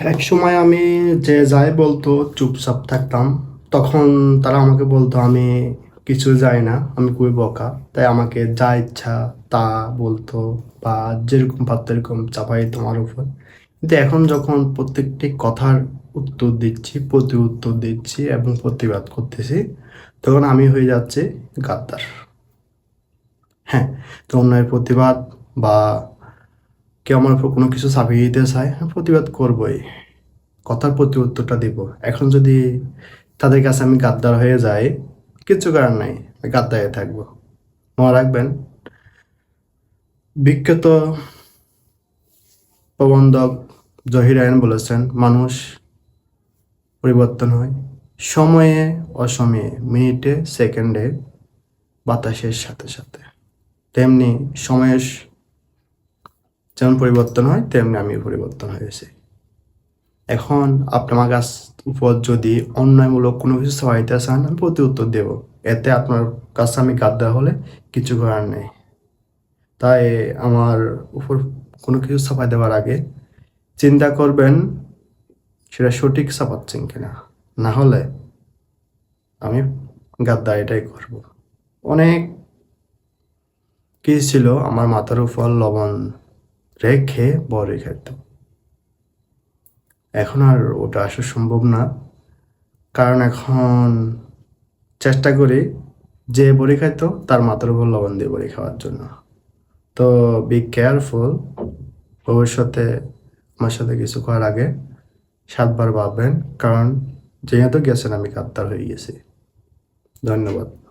এক সময় আমি যে যাই বলতো, চুপচাপ থাকতাম, তখন তারা আমাকে বলতো, আমি কিছু যাই না, আমি খুবই বকা। তাই আমাকে যা ইচ্ছা তা বলতো বা যেরকম পারতো এরকম চাপাই তোমার উপর। কিন্তু এখন যখন প্রত্যেকটি কথার উত্তর দিচ্ছি প্রতি উত্তর দিচ্ছি এবং প্রতিবাদ করতেছি, তখন আমি হয়ে যাচ্ছি গাদ্দার। হ্যাঁ তো অন্যায়ের প্রতিবাদ বা কেউ আমার উপর কোনো কিছু চাপিয়ে দিতে চায় প্রতিবাদ করবই। কথার প্রতি উত্তরটা দিব। এখন যদি তাদের কাছে আমি গাদ্দার হয়ে যাই কিচ্ছু করার নাই গাদ্দার হয়ে থাকব। মনে রাখবেন, বিখ্যাত প্রবন্ধক জহির আইন বলেছেন, মানুষ পরিবর্তন হয় সময়ে অসময়ে, মিনিটে, সেকেন্ডে, বাতাসের সাথে সাথে। তেমনি সময়ের যেমন পরিবর্তন হয়, তেমনি আমি পরিবর্তন হয়েছি এখন আপনি আমার কাছ উপর যদি অন্যায়মূলক কোনো কিছু সহায়তা চান, আমি প্রতি উত্তর দেব। এতে আপনার কাছে আমি গাদ্দার হলে কিছু করার নেই। তাই আমার উপর কোনো কিছু ছাপাই দেওয়ার আগে চিন্তা করবেন সেটা সঠিক ছাপাচ্ছেন কিনা। না হলে আমি গাদ্দা এটাই করব। অনেক কি ছিল আমার মাথার উপর লবণ। রেখে বড় খেত। এখন আর ওটা আসা সম্ভব না। কারণ এখন চেষ্টা করি যে বড়ি খাইতো, তার মাথার উপর লবণ দিয়ে বড়ি খাওয়ার জন্য। তো বি কেয়ারফুল ভবিষ্যতে আমার সাথে কিছু করার আগে সাতবার ভাববেন, কারণ যেহেতু গেছেন আমি কাত্তার হয়ে গেছি। ধন্যবাদ।